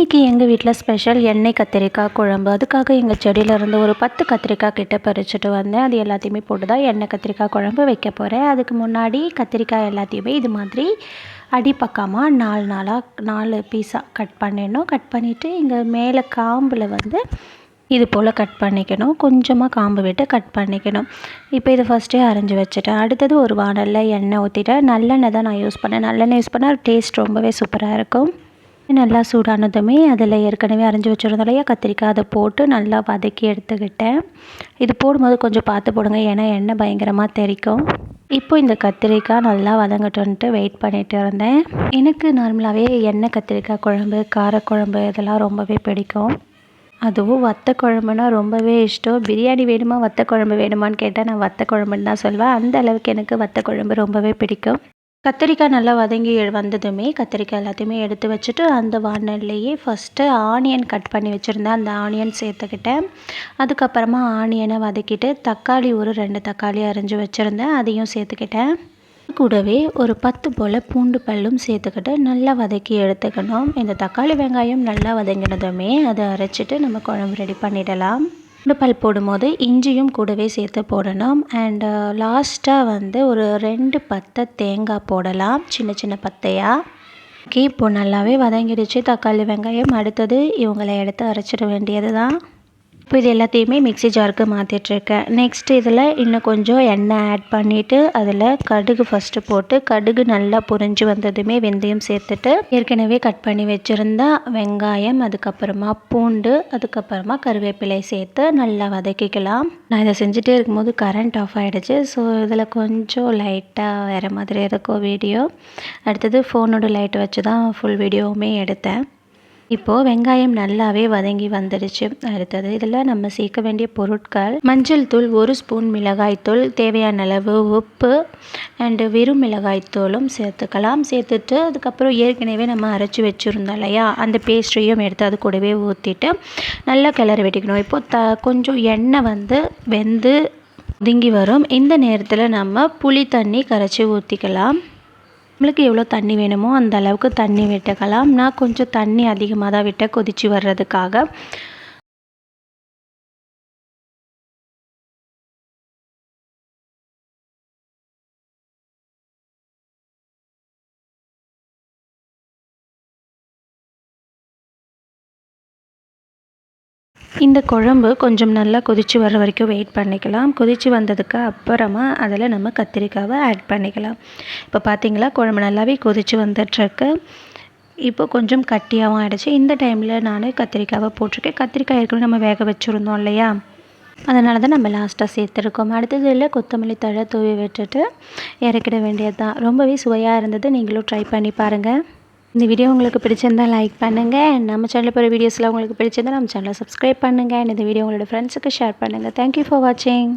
இன்றைக்கி எங்கள் வீட்டில் ஸ்பெஷல் எண்ணெய் கத்திரிக்காய் குழம்பு. அதுக்காக எங்கள் செடியில் இருந்து ஒரு பத்து கத்திரிக்காய் கிட்ட பறிச்சுட்டு வந்தேன். அது எல்லாத்தையுமே போட்டு தான் எண்ணெய் கத்திரிக்காய் குழம்பு வைக்க போகிறேன் அதுக்கு முன்னாடி கத்திரிக்காய் எல்லாத்தையுமே இது மாதிரி அடிப்பக்கமாக நாலு நாளாக நாலு பீஸாக கட் பண்ணிடணும். கட் பண்ணிவிட்டு இங்கே மேலே காம்பில் வந்து இது போல் கட் பண்ணிக்கணும். கொஞ்சமாக காம்பு விட்டு கட் பண்ணிக்கணும். இப்போ இதை ஃபஸ்ட்டே அரைஞ்சி வச்சுட்டேன். அடுத்தது ஒரு வானலில் எண்ணெய் ஊற்றிட்டேன் நல்லெண்ணெய் தான் நான் யூஸ் பண்ணேன். நல்லெண்ணெய் யூஸ் பண்ணால் டேஸ்ட் ரொம்பவே சூப்பராக இருக்கும். நல்லா சூடானதுமே அதில் ஏற்கனவே அரைஞ்சி வச்சுருந்தோம் இல்லையா கத்திரிக்காய் அதை போட்டு நல்லா வதக்கி எடுத்துக்கிட்டேன். இது போடும்போது கொஞ்சம் பார்த்து போடுங்க ஏன்னா எண்ணெய் பயங்கரமாக தெரிக்கும் இப்போ இந்த கத்திரிக்காய் நல்லா வதங்கட்டுன்ட்டு வெயிட் பண்ணிகிட்டு இருந்தேன். எனக்கு நார்மலாகவே எண்ணெய் கத்திரிக்காய் குழம்பு காரக்குழம்பு இதெல்லாம் ரொம்பவே பிடிக்கும். அதுவும் வத்த குழம்புனா ரொம்பவே இஷ்டம். பிரியாணி வேணுமா வத்த குழம்பு வேணுமான்னு கேட்டால் நான் வத்த குழம்புன்னு தான் சொல்வேன். அந்த அளவுக்கு எனக்கு வத்த குழம்பு ரொம்பவே பிடிக்கும். கத்திரிக்காய் நல்லா வதங்கி வந்ததுமே கத்திரிக்காய் எல்லாத்தையுமே எடுத்து வச்சுட்டு அந்த வானல்லையே ஃபஸ்ட்டு ஆனியன் கட் பண்ணி வச்சுருந்தேன். அந்த ஆனியன் சேர்த்துக்கிட்டேன். அதுக்கப்புறமா ஆனியனை வதக்கிட்டு தக்காளி ஒரு ரெண்டு தக்காளி அரைஞ்சி வச்சுருந்தேன். அதையும் சேர்த்துக்கிட்டேன். கூடவே ஒரு பத்து போல் பூண்டு பல்லும் சேர்த்துக்கிட்டு நல்லா வதக்கி எடுத்துக்கணும். இந்த தக்காளி வெங்காயம் நல்லா வதங்கினதுமே அதை அரைச்சிட்டு நம்ம குழம்பு ரெடி பண்ணிடலாம். பல் போடும்போது இஞ்சியும் கூடவே சேர்த்து போடணும். அண்டு லாஸ்ட்டாக uh, வந்து ஒரு ரெண்டு பத்தை தேங்காய் போடலாம். சின்ன சின்ன பத்தையாக ஓகே நல்லாவே வதங்கிடுச்சு. தக்காளி வெங்காயம் அடுத்தது இவங்களை எடுத்து அரைச்சிட வேண்டியது தான் இப்போ இது எல்லாத்தையுமே மிக்சி ஜாருக்கு மாற்றிட்டுருக்கேன் நெக்ஸ்ட் இதில் இன்னும் கொஞ்சம் எண்ணெய் ஆட் பண்ணிவிட்டு அதில் கடுகு ஃபஸ்ட்டு போட்டு கடுகு நல்லா புரிஞ்சு வந்ததுமே வெந்தயம் சேர்த்துட்டு ஏற்கனவே கட் பண்ணி வச்சுருந்தா வெங்காயம் அதுக்கப்புறமா பூண்டு அதுக்கப்புறமா கருவேப்பிலை சேர்த்து நல்லா வதக்கிக்கலாம். நான் இதை செஞ்சுட்டே இருக்கும்போது கரண்ட் ஆஃப் ஆகிடுச்சு ஸோ இதில் கொஞ்சம் லைட்டாக வேறு மாதிரி இருக்கும் வீடியோ அடுத்தது ஃபோனோட லைட் வச்சு தான் ஃபுல் வீடியோவுமே எடுத்தேன். இப்போது வெங்காயம் நல்லாவே வதங்கி வந்துடுச்சு. அடுத்தது இதில் நம்ம சேர்க்க வேண்டிய பொருட்கள் மஞ்சள் தூள் ஒரு ஸ்பூன் மிளகாய்த்தூள் தேவையான அளவு உப்பு அண்டு வெறும் மிளகாய்த்தூளும் சேர்த்துக்கலாம். சேர்த்துட்டு அதுக்கப்புறம் ஏற்கனவே நம்ம அரைச்சி வச்சுருந்தோம் இல்லையா? அந்த பேஸ்ட்ரியும் எடுத்து அது கூடவே ஊற்றிட்டு நல்லா கிளறி வெட்டிக்கணும். இப்போது த கொஞ்சம் எண்ணெய் வந்து வெந்து ஒதுங்கி வரும். இந்த நேரத்தில் நம்ம புளி தண்ணி கரைச்சி ஊற்றிக்கலாம் நம்மளுக்கு எவ்வளோ தண்ணி வேணுமோ அந்த அளவுக்கு தண்ணி விட்டுக்கலாம். நான் கொஞ்சம் தண்ணி அதிகமாக தான் விட்டேன் கொதித்து வர்றதுக்காக. இந்த குழம்பு கொஞ்சம் நல்லா கொதித்து வர வரைக்கும் வெயிட் பண்ணிக்கலாம். கொதித்து வந்ததுக்கு அப்புறமா அதில் நம்ம கத்திரிக்காவை ஆட் பண்ணிக்கலாம். இப்போ பார்த்தீங்களா குழம்பு நல்லாவே கொதித்து வந்துட்டுருக்கு. இப்போ கொஞ்சம் கட்டியாகவும் ஆகிடுச்சு இந்த டைமில் நான் கத்திரிக்காவை போட்டிருக்கேன். கத்திரிக்காய் ஏற்கனவே நம்ம வேக வச்சுருந்தோம் இல்லையா? அதனால தான் நம்ம லாஸ்ட்டாக சேர்த்துருக்கோம். அடுத்ததில் கொத்தமல்லி தழை தூவி விட்டுட்டு இறக்கிட வேண்டியது தான் ரொம்பவே சுவையாக இருந்தது. நீங்களும் ட்ரை பண்ணி பாருங்கள் இந்த வீடியோ உங்களுக்கு பிடிச்சிருந்தா லைக் பண்ணுங்கள் நம்ம சேனலில் போகிற வீடியோஸில் உங்களுக்கு பிடிச்சிருந்தால் நம்ம சேனலை சப்ஸ்கிரைப் பண்ணுங்கள் இந்த வீடியோ உங்களோட ஃப்ரெண்ட்ஸுக்கு ஷேர் பண்ணுங்கள் தேங்க்யூ ஃபார் வாட்சிங்